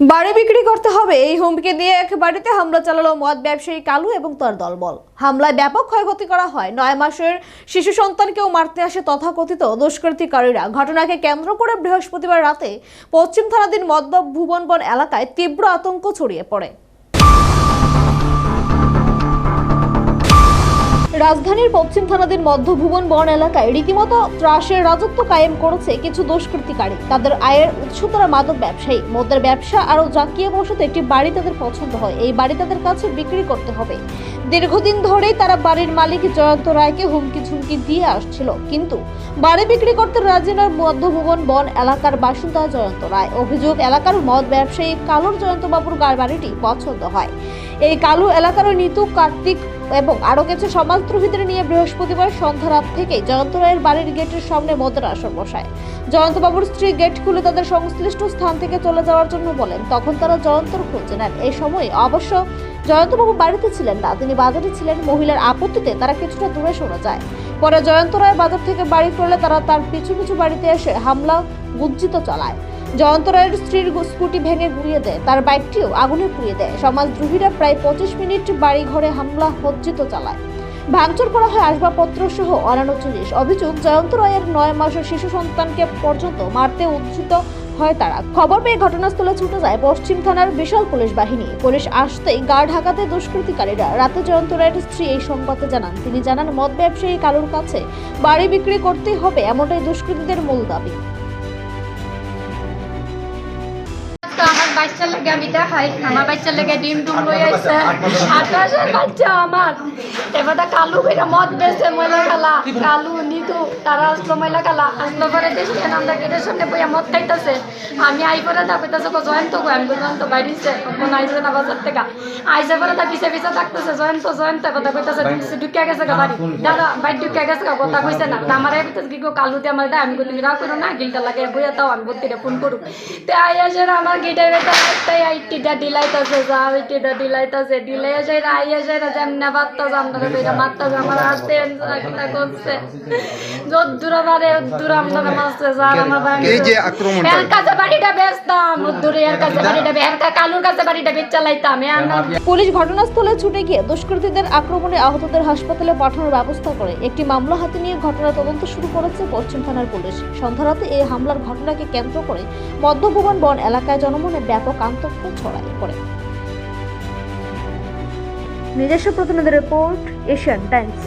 বাড়ি বিক্রি করতে হবে। এই হুমকি দিয়ে এক বাড়িতে হামলা চালালো মদ ব্যবসায়ী কালু এবং তার দলবল। হামলায় ব্যাপক ক্ষয়ক্ষতি করা হয়। নয় মাসের শিশু সন্তানকেও মারতে আসে তথাকথিত দুষ্কৃতিকারীরা। ঘটনাকে কেন্দ্র করে বৃহস্পতিবার রাতে পশ্চিম থানাধীন ভুবন ভুবনবন এলাকায় তীব্র আতঙ্ক ছড়িয়ে পড়ে। রাজধানীর পশ্চিম থানাধীন মধ্য ভুবন বন এলাকায় রীতিমতো ত্রাসের রাজত্ব কায়েম করেছে কিছু দুষ্কৃতিকারী। তাদের আয়ের উৎস তারা মাদক ব্যবসায়ী। মদের ব্যবসা আরও জাকিয়ে বসতে একটি বাড়ি তাদের পছন্দ হয়। এই বাড়ি তাদের কাছে বিক্রি করতে হবে। দীর্ঘদিন ধরেই তারা বাড়ির মালিক জয়ন্ত রায়কে হুমকি ঝুমকি দিয়ে আসছিল। কিন্তু বাড়ি বিক্রি করতে রাজি নয় মধ্যভুবন বন এলাকার বাসিন্দা জয়ন্ত রায়। অভিযোগ, এলাকার মদ ব্যবসায়ী কালুর জয়ন্ত বাবুর গার বাড়িটি পছন্দ হয়। এই কালু এলাকার নিতু কার্তিক এবং আরও কিছু সমাজদ্রোহীদের নিয়ে বৃহস্পতিবার সন্ধ্যা রাত থেকে জয়ন্ত রায়ের বাড়ির গেটের সামনে মদের আসর বসায়। জয়ন্তবাবুর স্ত্রী গেট খুলে তাদের সংশ্লিষ্ট স্থান থেকে চলে যাওয়ার জন্য বলেন, তখন তারা জয়ন্তর খোঁজ নেন। এই সময় অবশ্য জয়ন্তবাবু বাড়িতে ছিলেন না, তিনি বাজারে ছিলেন, মহিলার আপত্তিতে তারা কিছুটা দূরে সরে যায়। পরে জয়ন্ত রায় বাজার থেকে বাড়ি ফিরলে তারা তার পিছু পিছু বাড়িতে এসে হামলা গুজ্জিত চালায়। জয়ন্ত রায়ের স্ত্রীর স্কুটি ভেঙে ঘুরিয়ে দেয়, তার বাইকটিও আগুনে পুড়িয়ে দেয়। সমাজদ্রোহীরা প্রায় পঁচিশ মিনিট বাড়ি ঘরে হামলা সজ্জিত চালায়। ভাঙচুর করা হয় আসবাবপত্র সহ অন্যান্য জিনিস। অভিযোগ জয়ন্ত রায়ের নয় মাসের শিশু সন্তানকে পর্যন্ত মারতে উদ্ধৃত হয় তারা। খবর পেয়ে ঘটনাস্থলে ছুটে যায় পশ্চিম থানার বিশাল পুলিশ বাহিনী। পুলিশ আসতেই গা ঢাকাতে দুষ্কৃতিকারীরা। রাতে জয়ন্ত রায়ের স্ত্রী এই সংবাদে জানান, তিনি জানান, মদ ব্যবসায়ী কালুর কাছে বাড়ি বিক্রি করতেই হবে এমনটাই দুষ্কৃতীদের মূল দাবি। তো আমার বাচ্চার লেগে আমি দেখাই। আমার বাচ্চার লেগে ডিম ডুম লই আইছে আকাশের বাচ্চা আমার। এবারটা কালু কইরা মদ বেছে ময়লা খালা। কালু নিতু তারা আসলো ময়লা খালা। আসলো পরে দেখি আমরা গেটের সামনে বইয়া মদ খাইতেছে। আমি আই পরে তা কইতাছে জয়ন্ত কই আমি জয়ন্ত বাইরিছে কোন আইছে না বাজার থেকে। আইসে পরে তা পিছে পিছে থাকতেছে জয়ন্ত জয়ন্ত কথা কইতাছে ঢুকিয়া গেছে গা বাড়ি। দাদা বাড়ি ঢুকিয়া গেছে গা কথা কইছে না। আমার কইতাছে কি গো কালু দিয়ে আমার দেয় আমি রাগ করো না গিলটা লাগে বইয়া তাও আমি বত্তিরে ফোন করুক তে আইয়া যে আমার গিটার বেটা আইটিটা ডিলাইতাছে যা আইটিটা ডিলাইতাছে ডিলাই আসে আইয়া আসে না যেমনে বাত্তা জামদারে বেটা মাত্তা আমার হাতে একটা করছে। যত দূর বারে দূর আমরা মারছে যা আমার ভাই এই যে আক্রমণটা? এর কাছে বাড়িটা বেচতাম দূরে এর কাছে বাড়িটা বে- কালুর কাছে বাড়িটা বেচ চালাইতাম পুলিশ ঘটনাস্থলে ছুটে গিয়ে দুষ্কৃতীদের আক্রমণে আহতদের হাসপাতালে পাঠানোর ব্যবস্থা করে। একটি মামলা হাতে নিয়ে ঘটনা তদন্ত শুরু করেছে পশ্চিম থানার পুলিশ। সন্ধ্যারাতে এই হামলার ঘটনাকে কেন্দ্র করে মধ্যভুবন বন এলাকায় জনমনে ব্যাপক আতঙ্ক ছড়ায় পড়ে। নিজস্ব প্রতিনিধি রিপোর্ট এশিয়ান টাইমস